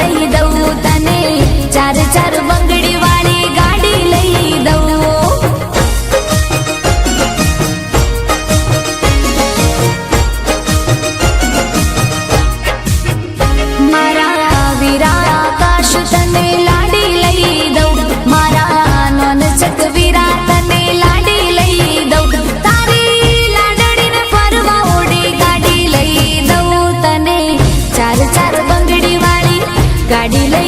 लई दऊ तने चार चार கடிலை